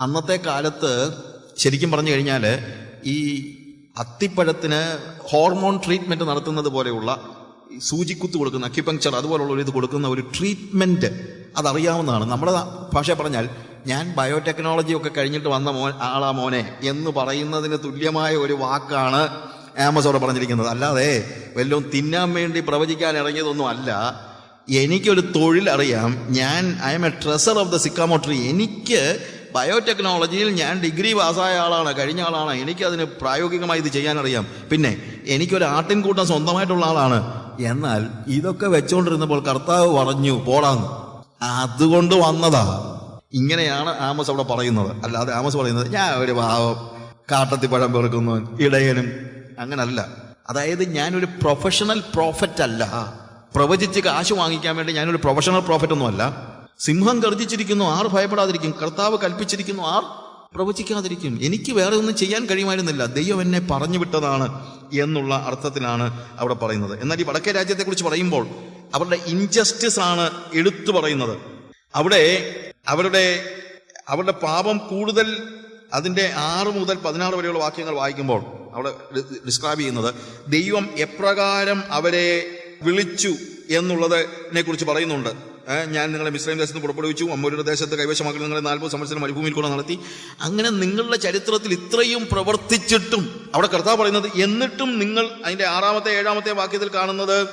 അന്നത്തെ കാലത്ത് ശരിക്കും പറഞ്ഞു കഴിഞ്ഞാൽ ഈ അത്തിപ്പഴത്തിന് ഹോർമോൺ ട്രീറ്റ്മെന്റ് നടത്തുന്നത് പോലെയുള്ള സൂചിക്കുത്ത് കൊടുക്കുന്ന അക്യുപങ്ചർ അതുപോലുള്ള ഒരു ഇത് കൊടുക്കുന്ന ഒരു ട്രീറ്റ്മെന്റ് അതറിയാവുന്നതാണ്. നമ്മുടെ ഭാഷ പറഞ്ഞാൽ ഞാൻ ബയോടെക്നോളജി ഒക്കെ കഴിഞ്ഞിട്ട് വന്ന മോൻ ആളാ മോനെ എന്ന് പറയുന്നതിന് തുല്യമായ ഒരു വാക്കാണ് ആമസോടെ പറഞ്ഞിരിക്കുന്നത്. അല്ലാതെ വല്ലതും തിന്നാൻ വേണ്ടി പ്രവചിക്കാൻ ഇറങ്ങിയതൊന്നും അല്ല. എനിക്കൊരു തൊഴിൽ അറിയാം. ഞാൻ I M A treasurer of the സിക്കാമോട്രി എനിക്ക് ബയോടെക്നോളജിയിൽ ഞാൻ ഡിഗ്രി പാസ്സായ ആളാണ് കഴിഞ്ഞ ആളാണ്. എനിക്കതിന് പ്രായോഗികമായി ഇത് ചെയ്യാനറിയാം. പിന്നെ എനിക്കൊരു ആട്ടിൻകൂട്ടം സ്വന്തമായിട്ടുള്ള ആളാണ്. എന്നാൽ ഇതൊക്കെ വെച്ചുകൊണ്ടിരുന്നപ്പോൾ കർത്താവ് പറഞ്ഞു പോടാന്ന്. അതുകൊണ്ട് വന്നതാ. ഇങ്ങനെയാണ് ആമസ് അവിടെ പറയുന്നത്. അല്ലാതെ ആമസ് പറയുന്നത് ഞാൻ ഒരു കാട്ടത്തി പഴം പെറുക്കുന്നു ഇടയനും. അങ്ങനല്ല. അതായത് ഞാനൊരു പ്രൊഫഷണൽ പ്രോഫറ്റ് അല്ല. പ്രവചിച്ച് കാശ് വാങ്ങിക്കാൻ വേണ്ടി ഞാനൊരു പ്രൊഫഷണൽ പ്രോഫറ്റ് ഒന്നുമല്ല. സിംഹം ഗർജിച്ചിരിക്കുന്നു ആർ ഭയപ്പെടാതിരിക്കും കർത്താവ് കൽപ്പിച്ചിരിക്കുന്നു ആർ പ്രവചിക്കാതിരിക്കും. എനിക്ക് വേറെ ഒന്നും ചെയ്യാൻ കഴിയുമായിരുന്നില്ല. ദൈവം എന്നെ പറഞ്ഞു വിട്ടതാണ് എന്നുള്ള അർത്ഥത്തിലാണ് അവിടെ പറയുന്നത്. എന്നാൽ ഈ വടക്കേ രാജ്യത്തെക്കുറിച്ച് പറയുമ്പോൾ അവരുടെ ഇൻജസ്റ്റിസ് ആണ് എടുത്തു പറയുന്നത്. അവിടെ അവരുടെ അവരുടെ പാപം കൂടുതൽ അതിന്റെ ആറ് മുതൽ പതിനാറ് വരെയുള്ള വാക്യങ്ങൾ വായിക്കുമ്പോൾ അവിടെ ഡിസ്ക്രൈബ് ചെയ്യുന്നത് ദൈവം എപ്രകാരം അവരെ വിളിച്ചു എന്നുള്ളതിനെ കുറിച്ച് പറയുന്നുണ്ട്. ഞാൻ നിങ്ങളെ മിശ്രയും ദേശത്ത് പുറപ്പെടുവിച്ചു. അമ്മൂരുടെ ദേശത്ത് കൈവശമാക്കി നിങ്ങളെ നാൽപ്പത് സംവത്സരം മരുഭൂമിയിൽ കൂടെ നടത്തി. അങ്ങനെ നിങ്ങളുടെ ചരിത്രത്തിൽ ഇത്രയും പ്രവർത്തിച്ചിട്ടും അവിടെ കർത്താവ് പറയുന്നത് എന്നിട്ടും നിങ്ങൾ അതിന്റെ ആറാമത്തെ ഏഴാമത്തെ വാക്യത്തിൽ കാണുന്നത്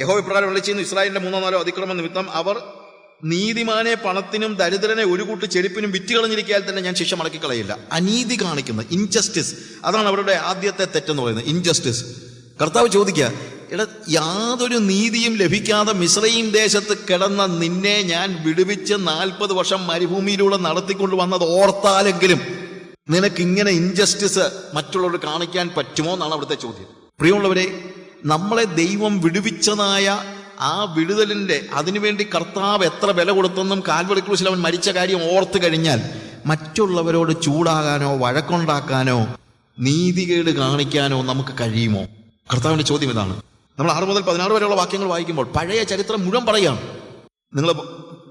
യഹോ ഇപ്രകാരം വിളിച്ചിരുന്നു ഇസ്രായേലിന്റെ മൂന്നോ നാലോ അതിക്രമ നിമിത്തം അവർ നീതിമാനെ പണത്തിനും ദരിദ്രനെ ഒരു കൂട്ട് ചെരുപ്പിനും വിറ്റ് കളഞ്ഞിരിക്കാൻ തന്നെ ഞാൻ ശിക്ഷ മടക്കിക്കളയില്ല. അനീതി കാണിക്കുന്ന ഇൻജസ്റ്റിസ് അതാണ് അവരുടെ ആദ്യത്തെ തെറ്റെന്ന് പറയുന്നത് ഇൻജസ്റ്റിസ് കർത്താവ് ചോദിക്കുക എടാ യാതൊരു നീതിയും ലഭിക്കാതെ മിശ്രയും ദേശത്ത് കിടന്ന നിന്നെ ഞാൻ വിടുവിച്ച് നാൽപ്പത് വർഷം മരുഭൂമിയിലൂടെ നടത്തിക്കൊണ്ട് വന്നത് ഓർത്താലെങ്കിലും നിനക്ക് ഇങ്ങനെ ഇൻജസ്റ്റിസ് മറ്റുള്ളവർ കാണിക്കാൻ പറ്റുമോ എന്നാണ് അവിടുത്തെ ചോദ്യം. പ്രിയമുള്ളവരെ നമ്മളെ ദൈവം വിടുവിച്ചതായ ആ വിടുതലിന്റെ അതിനുവേണ്ടി കർത്താവ് എത്ര വില കൊടുത്തെന്നും കാൽവറി ക്രൂശിൽ അവൻ മരിച്ച കാര്യം ഓർത്തു കഴിഞ്ഞാൽ മറ്റുള്ളവരോട് ചൂടാകാനോ വഴക്കുണ്ടാക്കാനോ നീതികേട് കാണിക്കാനോ നമുക്ക് കഴിയുമോ? കർത്താവിന്റെ ചോദ്യം ഇതാണ്. നമ്മൾ ആറ് മുതൽ പതിനാറ് വരെയുള്ള വാക്യങ്ങൾ വായിക്കുമ്പോൾ പഴയ ചരിത്രം മുഴുവൻ പറയുകയാണ്. നിങ്ങൾ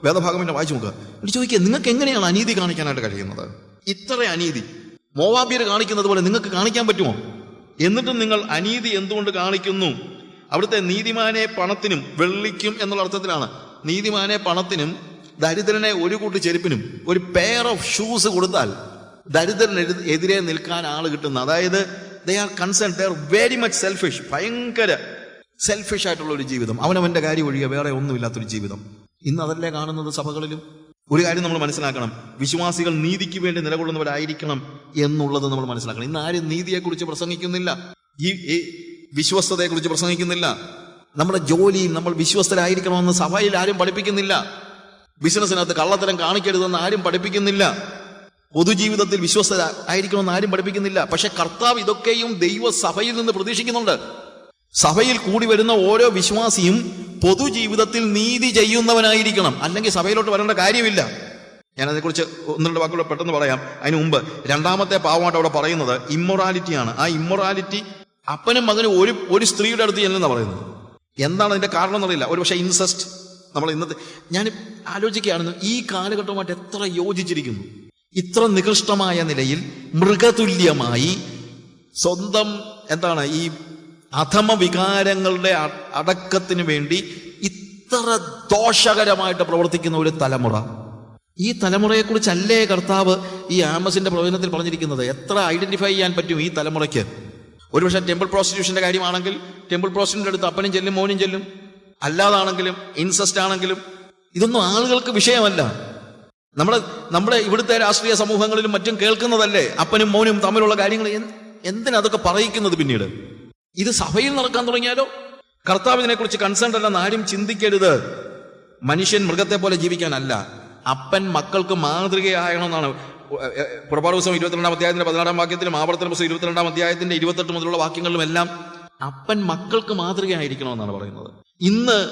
വേദഭാഗം പിന്നെ വായിച്ചു നോക്കുക. എന്നിട്ട് ചോദിക്കുക നിങ്ങൾക്ക് എങ്ങനെയാണ് അനീതി കാണിക്കാനായിട്ട് കഴിയുന്നത്? ഇത്ര അനീതി. മോവാബിയർ കാണിക്കുന്നത് പോലെ നിങ്ങൾക്ക് കാണിക്കാൻ പറ്റുമോ? എന്നിട്ടും നിങ്ങൾ അനീതി എന്തുകൊണ്ട് കാണിക്കുന്നു? അവിടുത്തെ നീതിമാനെ പണത്തിനും വെള്ളിക്കും എന്നുള്ള അർത്ഥത്തിലാണ്. നീതിമാനെ പണത്തിനും ദരിദ്രനെ ഒരു കൂട്ടി ചെരുപ്പിനും ഒരു പെയർ ഓഫ് ഷൂസ് കൊടുത്താൽ ദരിദ്രന് എതിരെ നിൽക്കാൻ ആൾ കിട്ടുന്ന അതായത് they are concern they are very much selfish ഭയങ്കര സെൽഫിഷ് ആയിട്ടുള്ള ഒരു ജീവിതം. അവനവന്റെ കാര്യം ഒഴികെ വേറെ ഒന്നുമില്ലാത്തൊരു ജീവിതം. ഇന്ന് അതല്ലേ കാണുന്നത് സഭകളിലും? ഒരു കാര്യം നമ്മൾ മനസ്സിലാക്കണം. വിശ്വാസികൾ നീതിക്ക് വേണ്ടി നിലകൊള്ളുന്നവരായിരിക്കണം എന്നുള്ളത് നമ്മൾ മനസ്സിലാക്കണം. ഇന്ന് ആരും നീതിയെക്കുറിച്ച് പ്രസംഗിക്കുന്നില്ല. ഈ വിശ്വസ്തതയെക്കുറിച്ച് പ്രസംഗിക്കുന്നില്ല. നമ്മുടെ ജോലിയും നമ്മൾ വിശ്വസ്തരായിരിക്കണമെന്ന് സഭയിൽ ആരും പഠിപ്പിക്കുന്നില്ല. ബിസിനസ്സിനകത്ത് കള്ളത്തരം കാണിക്കരുതെന്ന് ആരും പഠിപ്പിക്കുന്നില്ല. പൊതുജീവിതത്തിൽ വിശ്വസ്ത ആയിരിക്കണമെന്ന് ആരും പഠിപ്പിക്കുന്നില്ല. പക്ഷെ കർത്താവ് ഇതൊക്കെയും ദൈവസഭയിൽ നിന്ന് പ്രതീക്ഷിക്കുന്നുണ്ട്. സഭയിൽ കൂടി വരുന്ന ഓരോ വിശ്വാസിയും പൊതുജീവിതത്തിൽ നീതി ചെയ്യുന്നവനായിരിക്കണം. അല്ലെങ്കിൽ സഭയിലോട്ട് വരേണ്ട കാര്യമില്ല. ഞാൻ അതിനെക്കുറിച്ച് ഒന്ന് രണ്ട് വാക്കുകൾ പെട്ടെന്ന് പറയാം. അതിന് മുമ്പ് രണ്ടാമത്തെ പാവമായിട്ട് അവിടെ പറയുന്നത് ഇമ്മൊറാലിറ്റിയാണ് ആ ഇമ്മൊറാലിറ്റി അപ്പനും മകനും ഒരു ഒരു സ്ത്രീയുടെ അടുത്ത് ചെല്ലുന്ന പറയുന്നത്. എന്താണ് അതിന്റെ കാരണം എന്നറിയില്ല. ഒരു പക്ഷേ ഇൻസെസ്റ്റ് നമ്മൾ ഇന്നത്തെ ഞാൻ ആലോചിക്കുകയാണെന്ന് ഈ കാലഘട്ടവുമായിട്ട് എത്ര യോജിച്ചിരിക്കുന്നു. ഇത്ര നികൃഷ്ടമായ നിലയിൽ മൃഗതുല്യമായി സ്വന്തം എന്താണ് ഈ അധമ വികാരങ്ങളുടെ അടക്കത്തിന് വേണ്ടി ഇത്ര ദോഷകരമായിട്ട് പ്രവർത്തിക്കുന്ന ഒരു തലമുറ. ഈ തലമുറയെക്കുറിച്ചല്ലേ കർത്താവ് ഈ ആമസിന്റെ പ്രവചനത്തിൽ പറഞ്ഞിരിക്കുന്നത്? എത്ര ഐഡന്റിഫൈ ചെയ്യാൻ പറ്റും ഈ തലമുറയ്ക്ക്? ഒരുപക്ഷെ ടെമ്പിൾ പ്രോസ്റ്റിറ്റ്യൂഷന്റെ കാര്യമാണെങ്കിൽ ടെമ്പിൾ പ്രോസിക്യൂഷന്റെ അടുത്ത് അപ്പനും ചെല്ലും മോനും ചെല്ലും. അല്ലാതാണെങ്കിലും ഇൻസെസ്റ്റ് ആണെങ്കിലും ഇതൊന്നും ആളുകൾക്ക് വിഷയമല്ല. നമ്മളെ നമ്മുടെ ഇവിടുത്തെ രാഷ്ട്രീയ സമൂഹങ്ങളിലും മറ്റും കേൾക്കുന്നതല്ലേ അപ്പനും മോനും തമ്മിലുള്ള കാര്യങ്ങൾ എന്ത്- എന്തിനാ അതൊക്കെ പറയിക്കുന്നത് പിന്നീട്? ഇത് സഭയിൽ നടക്കാൻ തുടങ്ങിയാലോ? കർത്താവ് ഇതിനെക്കുറിച്ച് കൺസേൺ അല്ലെന്ന് ആരും ചിന്തിക്കരുത്. മനുഷ്യൻ മൃഗത്തെ പോലെ ജീവിക്കാനല്ല. അപ്പൻ മക്കൾക്ക് മാതൃകയാകണമെന്നാണ്. പുറപ്പാട് ദിവസം ഇരുപത്തിരണ്ടാം അധ്യായത്തിന്റെ പതിനാറാം വാക്യത്തിലും ആവർത്തന പുസ്തകം ഇരുപത്തിരണ്ടാം അധ്യായത്തിന്റെ ഇരുപത്തെട്ട് മുതലുള്ള വാക്യങ്ങളിലും എല്ലാം അപ്പൻ മക്കൾക്ക് മാതൃകയായിരിക്കണമെന്നാണ് പറയുന്നത്. ഇന്ന്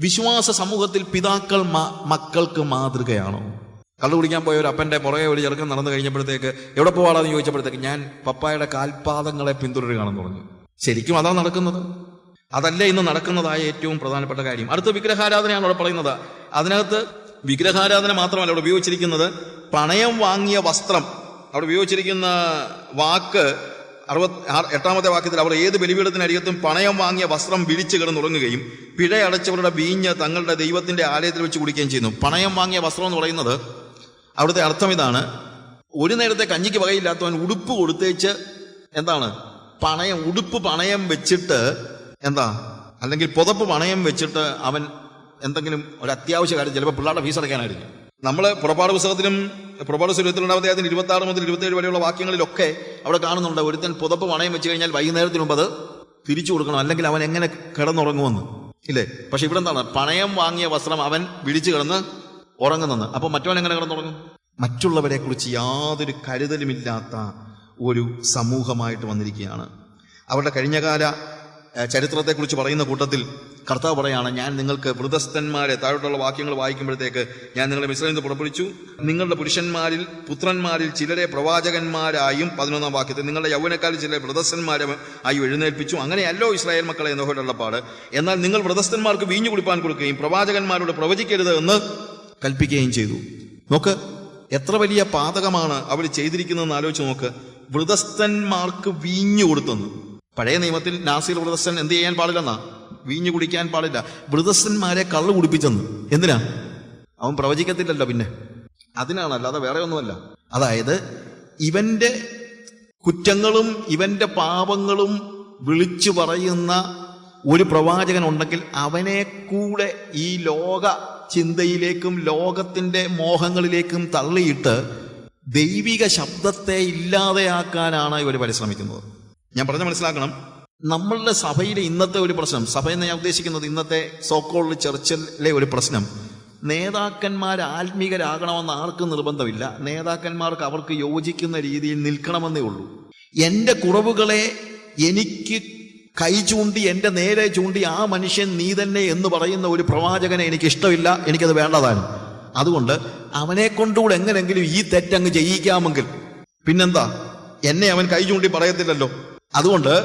വിശ്വാസ സമൂഹത്തിൽ പിതാക്കൾ മക്കൾക്ക് മാതൃകയാണോ? കള്ളു കുടിക്കാൻ പോയ ഒരു അപ്പന്റെ പുറകെ ഒരു ചെറുക്കൻ നടന്നു കഴിഞ്ഞപ്പോഴത്തേക്ക് എവിടെ പോവാടാന്ന് ചോദിച്ചപ്പോഴത്തേക്ക് ഞാൻ പപ്പായുടെ കാൽപാദങ്ങളെ പിന്തുടരുകയാണെന്ന് പറഞ്ഞു. ശരിക്കും അതാ നടക്കുന്നത്? അതല്ല ഇന്ന് നടക്കുന്നതായ ഏറ്റവും പ്രധാനപ്പെട്ട കാര്യം. അടുത്ത വിഗ്രഹാരാധനയാണ് അവിടെ പറയുന്നത്. അതിനകത്ത് വിഗ്രഹാരാധന മാത്രമല്ല അവിടെ ഉപയോഗിച്ചിരിക്കുന്നത് പണയം വാങ്ങിയ വസ്ത്രം. അവിടെ ഉപയോഗിച്ചിരിക്കുന്ന വാക്ക് അറുപത് എട്ടാമത്തെ വാക്യത്തിൽ അവർ ഏത് ബലിപീഠത്തിനരികത്തും പണയം വാങ്ങിയ വസ്ത്രം വിരിച്ചു കിടന്നുറങ്ങുകയും പിഴ അടച്ചവരുടെ വീഞ്ഞ് തങ്ങളുടെ ദൈവത്തിന്റെ ആലയത്തിൽ വെച്ച് കുടിക്കുകയും ചെയ്യുന്നു. പണയം വാങ്ങിയ വസ്ത്രം എന്ന് പറയുന്നത് അവിടുത്തെ അർത്ഥം ഇതാണ്. ഒരു നേരത്തെ കഞ്ഞിക്ക് വകയില്ലാത്തവൻ ഉടുപ്പ് കൊടുത്തേച്ച് എന്താണ്? പണയം ഉടുപ്പ് പണയം വെച്ചിട്ട് എന്താ? അല്ലെങ്കിൽ പുതപ്പ് പണയം വെച്ചിട്ട് അവൻ എന്തെങ്കിലും ഒരു അത്യാവശ്യ കാര്യം ചിലപ്പോൾ പിള്ളേരുടെ ഫീസ് അടയ്ക്കാനായിരിക്കും. നമ്മൾ പുറപ്പാട് പുസ്തകത്തിലും പുറപ്പാട് സ്വരത്തിലുണ്ടാവത്തെ അതിന് ഇരുപത്തി ആറ് മുതൽ ഇരുപത്തേഴ് വരെയുള്ള വാക്യങ്ങളിലൊക്കെ അവിടെ കാണുന്നുണ്ട് ഒരുത്തൻ പുതപ്പ് പണയം വെച്ച് കഴിഞ്ഞാൽ വൈകുന്നേരത്തിന് മുമ്പ് അത് തിരിച്ചു കൊടുക്കണം. അല്ലെങ്കിൽ അവൻ എങ്ങനെ കിടന്നുറങ്ങുമെന്ന്. ഇല്ലേ? പക്ഷെ ഇവിടെ എന്താണ്? പണയം വാങ്ങിയ വസ്ത്രം അവൻ വിളിച്ചു കിടന്ന് ഉറങ്ങുന്നെന്ന് അപ്പോൾ മറ്റവൻ എങ്ങനെ കിടന്നുറങ്ങും? മറ്റുള്ളവരെ കുറിച്ച് യാതൊരു കരുതലുമില്ലാത്ത ഒരു സമൂഹമായിട്ട് വന്നിരിക്കുകയാണ്. അവരുടെ കഴിഞ്ഞകാല ചരിത്രത്തെക്കുറിച്ച് പറയുന്ന കൂട്ടത്തിൽ കർത്താവ് പറയാണ് ഞാൻ നിങ്ങൾക്ക് വൃതസ്ഥന്മാരെ താഴോട്ടുള്ള വാക്യങ്ങൾ വായിക്കുമ്പോഴത്തേക്ക് ഞാൻ നിങ്ങളെ മിശ്രയിൽ നിന്ന് പുറപ്പെടുവിച്ചു. നിങ്ങളുടെ പുരുഷന്മാരിൽ പുത്രന്മാരിൽ ചിലരെ പ്രവാചകന്മാരായും പതിനൊന്നാം വാക്യത്തിൽ നിങ്ങളുടെ യൗവനക്കാരിൽ ചിലരെ വൃതസ്ഥന്മാരെ ആയി എഴുന്നേൽപ്പിച്ചു. അങ്ങനെയല്ലോ ഇസ്രായേൽ മക്കളെ എന്നോടുള്ള പാട് എന്നാൽ നിങ്ങൾ വൃതസ്ഥന്മാർക്ക് വീഞ്ഞു കുടിപ്പാൻ കൊടുക്കുകയും പ്രവാചകന്മാരോട് പ്രവചിക്കരുത് എന്ന് കൽപ്പിക്കുകയും ചെയ്തു. നോക്ക് എത്ര വലിയ പാതകമാണ് അവർ ചെയ്തിരിക്കുന്നതെന്ന് ആലോചിച്ച് നോക്ക്. വൃതസ്ഥന്മാർക്ക് വീഞ്ഞു കൊടുത്തെന്ന്. പഴയ നിയമത്തിൽ നാസിർ വൃതസ്ഥൻ എന്ത് ചെയ്യാൻ പാടില്ലെന്നാ? വീഞ്ഞു കുടിക്കാൻ പാടില്ല. വൃതസ്ഥന്മാരെ കള്ളു കുടിപ്പിച്ചെന്ന്. എന്തിനാ? അവൻ പ്രവചിക്കത്തില്ലല്ലോ പിന്നെ. അതിനാണ് അല്ലാതെ വേറെ ഒന്നുമല്ല. അതായത് ഇവന്റെ കുറ്റങ്ങളും ഇവന്റെ പാപങ്ങളും വിളിച്ചു പറയുന്ന ഒരു പ്രവാചകൻ ഉണ്ടെങ്കിൽ അവനെ കൂടെ ഈ ലോക ചിന്തയിലേക്കും ലോകത്തിന്റെ മോഹങ്ങളിലേക്കും തള്ളിയിട്ട് ദൈവിക ശബ്ദത്തെ ഇല്ലാതെയാക്കാനാണ് ഇവർ പരിശ്രമിക്കുന്നത്. ഞാൻ പറഞ്ഞ മനസ്സിലാക്കണം. നമ്മളുടെ സഭയിലെ ഇന്നത്തെ ഒരു പ്രശ്നം സഭ എന്ന് ഞാൻ ഉദ്ദേശിക്കുന്നത് ഇന്നത്തെ സോക്കോൾഡ് ചർച്ചിലെ ഒരു പ്രശ്നം. നേതാക്കന്മാർ ആത്മീകരാകണമെന്ന് ആർക്കും നിർബന്ധമില്ല. നേതാക്കന്മാർക്ക് അവർക്ക് യോജിക്കുന്ന രീതിയിൽ നിൽക്കണമെന്നേ ഉള്ളൂ. എന്റെ കുറവുകളെ എനിക്ക് കൈ ചൂണ്ടി എന്റെ നേരെ ചൂണ്ടി ആ മനുഷ്യൻ നീ തന്നെ എന്ന് പറയുന്ന ഒരു പ്രവാചകനെ എനിക്ക് ഇഷ്ടമില്ല എനിക്കത് വേണ്ടതാണ്. അതുകൊണ്ട് അവനെ കൊണ്ടുകൂടെ എങ്ങനെങ്കിലും ഈ തെറ്റങ്ങ് ചെയ്യിക്കാമെങ്കിൽ. പിന്നെന്താ? എന്നെ അവൻ കൈ ചൂണ്ടി പറയത്തില്ലല്ലോ. അതുകൊണ്ട്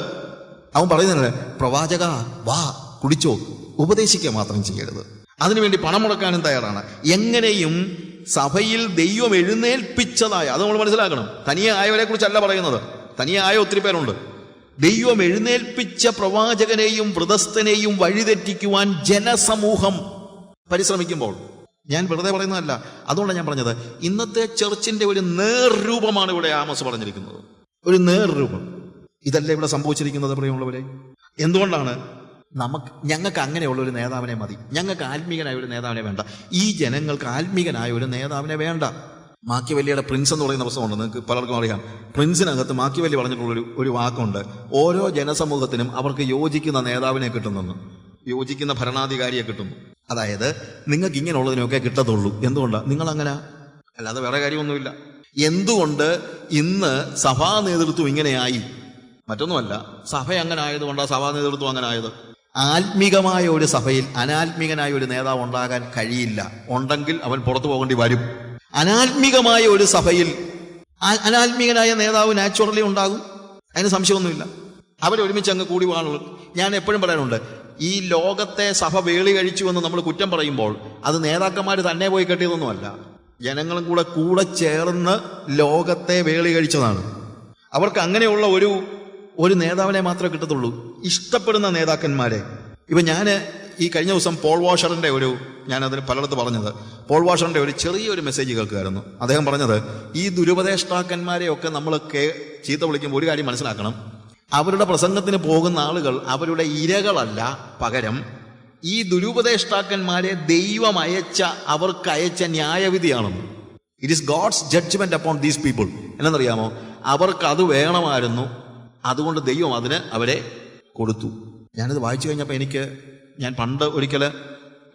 അവൻ പറയുന്നില്ല പ്രവാചക വാ കുടിച്ചോ ഉപദേശിക്കുക മാത്രം ചെയ്യരുത്. അതിനുവേണ്ടി പണം മുടക്കാനും തയ്യാറാണ്. എങ്ങനെയും സഭയിൽ ദൈവം എഴുന്നേൽപ്പിച്ചതായ അത് നമ്മൾ മനസ്സിലാക്കണം. തനിയെ ആയവരെ കുറിച്ചല്ല പറയുന്നത്. തനിയെ ആയ ഒത്തിരി പേരുണ്ട്. ദൈവം എഴുന്നേൽപ്പിച്ച പ്രവാചകനെയും വ്രതസ്ഥനെയും വഴിതെറ്റിക്കുവാൻ ജനസമൂഹം പരിശ്രമിക്കുമ്പോൾ ഞാൻ വെറുതെ പറയുന്നതല്ല. അതുകൊണ്ടാണ് ഞാൻ പറഞ്ഞത്. ഇന്നത്തെ ചർച്ചിന്റെ ഒരു നേർരൂപമാണ് ഇവിടെ ആമസ് പറഞ്ഞിരിക്കുന്നത്. ഒരു നേർരൂപം. ഇതല്ല ഇവിടെ സംഭവിച്ചിരിക്കുന്നത് പ്രിയമുള്ളവരെ? എന്തുകൊണ്ടാണ്? നമുക്ക് ഞങ്ങൾക്ക് അങ്ങനെയുള്ള ഒരു നേതാവിനെ മതി. ഞങ്ങൾക്ക് ആത്മീകനായ ഒരു നേതാവിനെ വേണ്ട. ഈ ജനങ്ങൾക്ക് ആത്മീകനായ ഒരു നേതാവിനെ വേണ്ട. മാക്കിവല്ലിയുടെ പ്രിൻസ് എന്ന് പറയുന്ന പ്രശ്നമുണ്ട് നിങ്ങൾക്ക് പലർക്കും അറിയാം. പ്രിൻസിനകത്ത് മാക്കിവല്ലി പറഞ്ഞിട്ടുള്ളൊരു ഒരു വാക്കുണ്ട്. ഓരോ ജനസമൂഹത്തിനും അവർക്ക് യോജിക്കുന്ന നേതാവിനെ കിട്ടുന്നെന്ന്. യോജിക്കുന്ന ഭരണാധികാരിയെ കിട്ടുന്നു. അതായത് നിങ്ങൾക്ക് ഇങ്ങനെയുള്ളതിനൊക്കെ കിട്ടത്തുള്ളൂ. എന്തുകൊണ്ടാണ് നിങ്ങൾ അങ്ങനെ അല്ലാതെ വേറെ കാര്യമൊന്നുമില്ല. എന്തുകൊണ്ട് ഇന്ന് സഭാ നേതൃത്വം ഇങ്ങനെയായി? മറ്റൊന്നുമല്ല സഭ അങ്ങനെ ആയതുകൊണ്ടാണ് സഭാ നേതൃത്വം അങ്ങനെ ആയത് ആത്മീകമായ ഒരു സഭയിൽ അനാത്മികനായ ഒരു നേതാവ് ഉണ്ടാകാൻ കഴിയില്ല. ഉണ്ടെങ്കിൽ അവൻ പുറത്തു പോകേണ്ടി വരും. അനാത്മികമായ ഒരു സഭയിൽ അനാത്മികനായ നേതാവ് നാച്ചുറലി ഉണ്ടാകും? അതിന് സംശയമൊന്നുമില്ല. അവരൊരുമിച്ച് അങ്ങ് കൂടി വാണുള്ളൂ ഞാൻ എപ്പോഴും പറയാനുണ്ട് ഈ ലോകത്തെ സഭ വേളി കഴിച്ചു എന്ന് നമ്മൾ കുറ്റം പറയുമ്പോൾ അത് നേതാക്കന്മാർ തന്നെ പോയി കെട്ടിയതൊന്നുമല്ല. ജനങ്ങളും കൂടെ കൂടെ ചേർന്ന് ലോകത്തെ വേളി കഴിച്ചതാണ്. അവർക്ക് അങ്ങനെയുള്ള ഒരു ഒരു നേതാവിനെ മാത്രമേ കിട്ടത്തുള്ളൂ. ഇഷ്ടപ്പെടുന്ന നേതാക്കന്മാരെ. ഇപ്പൊ ഞാൻ ഈ കഴിഞ്ഞ ദിവസം പോൾ വാഷറിന്റെ ഒരു ഞാൻ അതിന് പലയിടത്ത് പറഞ്ഞത്. പോൾ വാഷറിന്റെ ഒരു ചെറിയൊരു മെസ്സേജ് കേൾക്കുമായിരുന്നു അദ്ദേഹം പറഞ്ഞത് ഈ ദുരുപദേഷ്ടാക്കന്മാരെയൊക്കെ നമ്മൾ കേ ചീത്ത വിളിക്കുമ്പോൾ ഒരു കാര്യം മനസ്സിലാക്കണം. അവരുടെ പ്രസംഗത്തിന് പോകുന്ന ആളുകൾ അവരുടെ ഇരകളല്ല പകരം ഈ ദുരുപദേഷ്ടാക്കന്മാരെ ദൈവം അയച്ച അവർക്ക് അയച്ച ന്യായവിധിയാണെന്ന്. It is God's judgement upon these people എന്നറിയാമോ? അവർക്ക് അത് വേണമായിരുന്നു. അതുകൊണ്ട് ദൈവം അതിന് അവരെ കൊടുത്തു. ഞാനിത് വായിച്ചു കഴിഞ്ഞപ്പോൾ എനിക്ക് ഞാൻ പണ്ട് ഒരിക്കൽ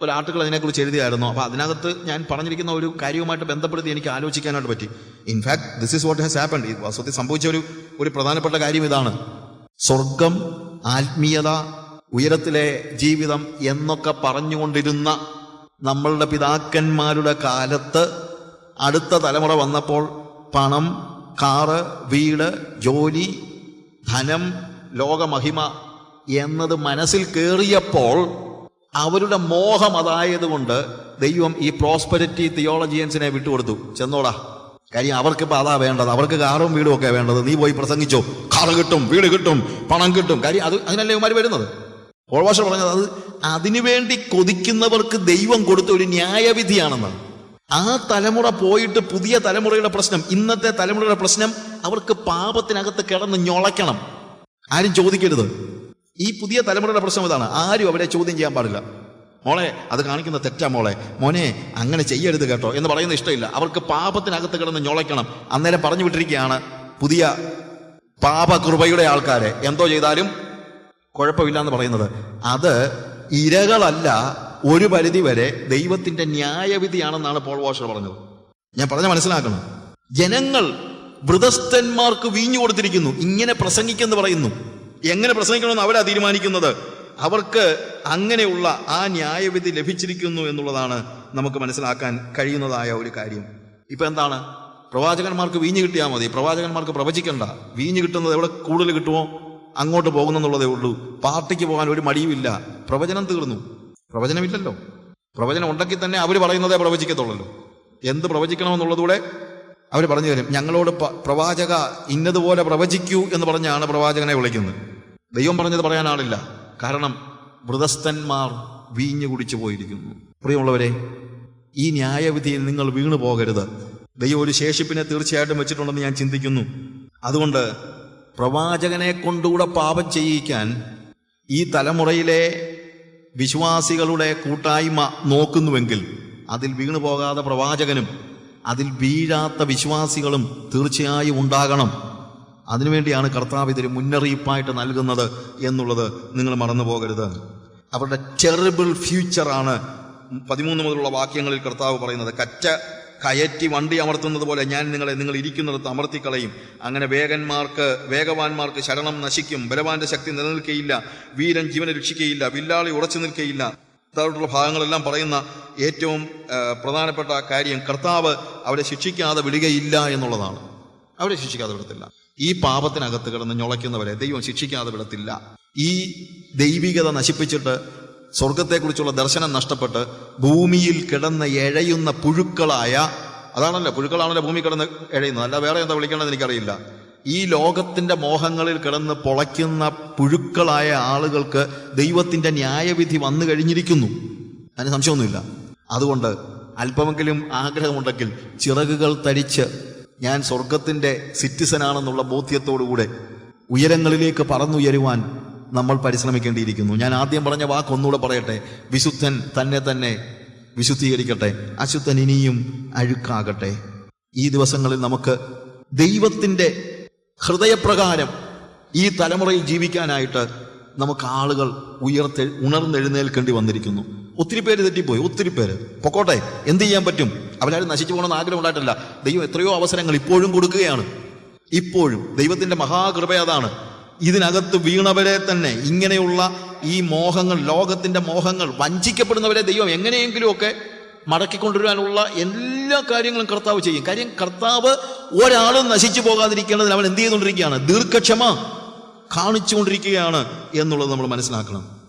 ഒരു ആർട്ടിക്കിൾ അതിനെക്കുറിച്ച് എഴുതിയായിരുന്നു. അപ്പോൾ അതിനകത്ത് ഞാൻ പറഞ്ഞിരിക്കുന്ന ഒരു കാര്യവുമായിട്ട് ബന്ധപ്പെടുത്തി എനിക്ക് ആലോചിക്കാനായിട്ട് പറ്റി. In fact this is what has happened വാസ്തവത്തിൽ സംഭവിച്ച ഒരു ഒരു പ്രധാനപ്പെട്ട കാര്യം ഇതാണ്. സ്വർഗം ആത്മീയത ഉയരത്തിലെ ജീവിതം എന്നൊക്കെ പറഞ്ഞുകൊണ്ടിരുന്ന നമ്മളുടെ പിതാക്കന്മാരുടെ കാലത്ത് അടുത്ത തലമുറ വന്നപ്പോൾ പണം കാറ് വീട് ജോലി ധനം ലോകമഹിമ എന്നത് മനസ്സിൽ കയറിയപ്പോൾ അവരുടെ മോഹം അതായതുകൊണ്ട് ദൈവം ഈ പ്രോസ്പെരിറ്റി തിയോളജിയൻസിനെ വിട്ടുകൊടുത്തു. ചെന്നോടാ. കാര്യം അവർക്കിപ്പോൾ അതാ വേണ്ടത്. അവർക്ക് കാറും വീടും ഒക്കെ വേണ്ടത്. നീ പോയി പ്രസംഗിച്ചോ. കാറ് കിട്ടും വീട് കിട്ടും പണം കിട്ടും. കാര്യം അത് അതിനല്ലേ ഇവന്മാർ വരുന്നത്? ഓൾവാഷ പറഞ്ഞത് അത് അതിനുവേണ്ടി കൊതിക്കുന്നവർക്ക് ദൈവം കൊടുത്ത ഒരു ന്യായവിധിയാണെന്ന് ആ തലമുറ പോയിട്ട് പുതിയ തലമുറയുടെ പ്രശ്നം ഇന്നത്തെ തലമുറയുടെ പ്രശ്നം അവർക്ക് പാപത്തിനകത്ത് കിടന്ന് ഞൊളയ്ക്കണം. ആരും ചോദിക്കരുത്. ഈ പുതിയ തലമുറയുടെ പ്രശ്നം ഇതാണ്. ആരും അവരെ ചോദ്യം ചെയ്യാൻ പാടില്ല. മോളെ അത് കാണിക്കുന്ന തെറ്റാ മോളെ. മോനെ അങ്ങനെ ചെയ്യരുത് കേട്ടോ എന്ന് പറയുന്ന ഇഷ്ടമില്ല. അവർക്ക് പാപത്തിനകത്ത് കിടന്ന് ഞൊളയ്ക്കണം. അന്നേരം പറഞ്ഞു വിട്ടിരിക്കുകയാണ് പുതിയ പാപകൃപയുടെ ആൾക്കാരെ. എന്തോ ചെയ്താലും കുഴപ്പമില്ല എന്ന് പറയുന്നത്. അത് ഇരകളല്ല ഒരു പരിധി വരെ ദൈവത്തിന്റെ ന്യായവിധിയാണെന്നാണ് പോൾ വാഷർ പറഞ്ഞത്. ഞാൻ പറഞ്ഞ മനസ്സിലാക്കണം. ജനങ്ങൾ വൃതസ്ഥന്മാർക്ക് വീഞ്ഞു കൊടുത്തിരിക്കുന്നു. ഇങ്ങനെ പ്രസംഗിക്കെന്ന് പറയുന്നു. എങ്ങനെ പ്രസംഗിക്കണമെന്ന് അവരാ തീരുമാനിക്കുന്നത്? അവർക്ക് അങ്ങനെയുള്ള ആ ന്യായവിധി ലഭിച്ചിരിക്കുന്നു എന്നുള്ളതാണ് നമുക്ക് മനസ്സിലാക്കാൻ കഴിയുന്നതായ ഒരു കാര്യം. ഇപ്പൊ എന്താണ്? പ്രവാചകന്മാർക്ക് വീഞ്ഞ് കിട്ടിയാൽ മതി. പ്രവാചകന്മാർക്ക് പ്രവചിക്കണ്ട. വീഞ്ഞ് കിട്ടുന്നത് എവിടെ കൂടുതൽ കിട്ടുമോ? അങ്ങോട്ട് പോകുന്നെന്നുള്ളതേ ഉള്ളൂ. പാർട്ടിക്ക് പോകാൻ ഒരു മടിയുമില്ല. പ്രവചനം തീർന്നു. പ്രവചനമില്ലല്ലോ. പ്രവചനം ഉണ്ടെങ്കിൽ തന്നെ അവർ പറയുന്നതേ പ്രവചിക്കത്തുള്ളല്ലോ. എന്ത് പ്രവചിക്കണമെന്നുള്ളതൂടെ? അവർ പറഞ്ഞു തരും ഞങ്ങളോട് പ്രവാചക ഇന്നതുപോലെ പ്രവചിക്കൂ എന്ന് പറഞ്ഞാണ് പ്രവാചകനെ വിളിക്കുന്നത്. ദൈവം പറഞ്ഞത് പറയാനാളില്ല. കാരണം വൃതസ്ഥന്മാർ വീഞ്ഞു കുടിച്ചു പോയിരിക്കുന്നു. പ്രിയമുള്ളവരെ ഈ ന്യായവിധിയിൽ നിങ്ങൾ വീണു പോകരുത്. ദൈവം ഒരു ശേഷിപ്പിനെ തീർച്ചയായിട്ടും വെച്ചിട്ടുണ്ടെന്ന് ഞാൻ ചിന്തിക്കുന്നു. അതുകൊണ്ട് പ്രവാചകനെ കൊണ്ടുകൂടെ പാപം ചെയ്യിക്കാൻ ഈ തലമുറയിലെ വിശ്വാസികളുടെ കൂട്ടായ്മ നോക്കുന്നുവെങ്കിൽ അതിൽ വീണു പോകാതെ പ്രവാചകനും അതിൽ വീഴാത്ത വിശ്വാസികളും തീർച്ചയായും ഉണ്ടാകണം. അതിനുവേണ്ടിയാണ് കർത്താവ് ഇതൊരു മുന്നറിയിപ്പായിട്ട് നൽകുന്നത് എന്നുള്ളത് നിങ്ങൾ മറന്നു പോകരുത് അവരുടെ ടെറിബിൾ ഫ്യൂച്ചറാണ് പതിമൂന്ന് മുതലുള്ള വാക്യങ്ങളിൽ കർത്താവ് പറയുന്നത്. കറ്റ കയറ്റി വണ്ടി അമർത്തുന്നത് പോലെ ഞാൻ നിങ്ങളെ നിങ്ങൾ ഇരിക്കുന്നിടത്ത് അമർത്തിക്കളയും. അങ്ങനെ വേഗന്മാർക്ക് വേഗവാന്മാർക്ക് ശരണം നശിക്കും. ബലവാന്റെ ശക്തി നിലനിൽക്കുകയില്ല വീരൻ ജീവനെ രക്ഷിക്കുകയില്ല വില്ലാളി ഉറച്ചു നിൽക്കുകയില്ല താഴോട്ടുള്ള ഭാഗങ്ങളെല്ലാം പറയുന്ന ഏറ്റവും പ്രധാനപ്പെട്ട കാര്യം കർത്താവ് അവരെ ശിക്ഷിക്കാതെ വിടുകയില്ല എന്നുള്ളതാണ്. അവരെ ശിക്ഷിക്കാതെ വിടത്തില്ല. ഈ പാപത്തിനകത്ത് കിടന്ന് ഞൊളയ്ക്കുന്നവരെ ദൈവം ശിക്ഷിക്കാതെ വിടത്തില്ല. ഈ ദൈവികത നശിപ്പിച്ചിട്ട് സ്വർഗത്തെക്കുറിച്ചുള്ള ദർശനം നഷ്ടപ്പെട്ട് ഭൂമിയിൽ കിടന്ന് എഴയുന്ന പുഴുക്കളായ അതാണല്ലോ പുഴുക്കളാണല്ലോ ഭൂമി കിടന്ന് എഴയുന്നത്. അല്ല വേറെ എന്താ വിളിക്കണമെന്ന് എനിക്കറിയില്ല. ഈ ലോകത്തിന്റെ മോഹങ്ങളിൽ കിടന്ന് പൊളയ്ക്കുന്ന പുഴുക്കളായ ആളുകൾക്ക് ദൈവത്തിന്റെ ന്യായവിധി വന്നു കഴിഞ്ഞിരിക്കുന്നു. അതിന് സംശയമൊന്നുമില്ല. അതുകൊണ്ട് അല്പമെങ്കിലും ആഗ്രഹമുണ്ടെങ്കിൽ ചിറകുകൾ തരിച്ച് ഞാൻ സ്വർഗത്തിന്റെ സിറ്റിസനാണെന്നുള്ള ബോധ്യത്തോടുകൂടെ ഉയരങ്ങളിലേക്ക് പറന്നുയരുവാൻ നമ്മൾ പരിശ്രമിക്കേണ്ടിയിരിക്കുന്നു. ഞാൻ ആദ്യം പറഞ്ഞ വാക്ക് ഒന്നുകൂടെ പറയട്ടെ. വിശുദ്ധൻ തന്നെ തന്നെ വിശുദ്ധീകരിക്കട്ടെ. അശുദ്ധൻ ഇനിയും അഴുക്കാകട്ടെ. ഈ ദിവസങ്ങളിൽ നമുക്ക് ദൈവത്തിന്റെ ഹൃദയപ്രകാരം ഈ തലമുറയിൽ ജീവിക്കാനായിട്ട് നമുക്ക് ആളുകൾ ഉയർത്തെ ഉണർന്നെഴുന്നേൽക്കേണ്ടി വന്നിരിക്കുന്നു. ഒത്തിരി പേര് തെറ്റിപ്പോയി ഒത്തിരി പേര്. പൊക്കോട്ടെ എന്ത് ചെയ്യാൻ പറ്റും? അവരാരും നശിച്ചു പോകണമെന്ന് ആഗ്രഹം ഉണ്ടായിട്ടില്ല. ദൈവം എത്രയോ അവസരങ്ങൾ ഇപ്പോഴും കൊടുക്കുകയാണ്. ഇപ്പോഴും ദൈവത്തിന്റെ മഹാകൃപ അതാണ്. ഇതിനകത്ത് വീണവരെ തന്നെ ഇങ്ങനെയുള്ള ഈ മോഹങ്ങൾ ലോകത്തിന്റെ മോഹങ്ങൾ വഞ്ചിക്കപ്പെടുന്നവരെ ദൈവം എങ്ങനെയെങ്കിലുമൊക്കെ മടക്കിക്കൊണ്ടുവരാനുള്ള എല്ലാ കാര്യങ്ങളും കർത്താവ് ചെയ്യും. കാര്യം കർത്താവ് ഒരാളും നശിച്ചു പോകാതിരിക്കേണ്ടതിന് അവൻ എന്ത് ചെയ്തുകൊണ്ടിരിക്കുകയാണ്? ദീർഘക്ഷമ കാണിച്ചുകൊണ്ടിരിക്കുകയാണ് എന്നുള്ളത് നമ്മൾ മനസ്സിലാക്കണം.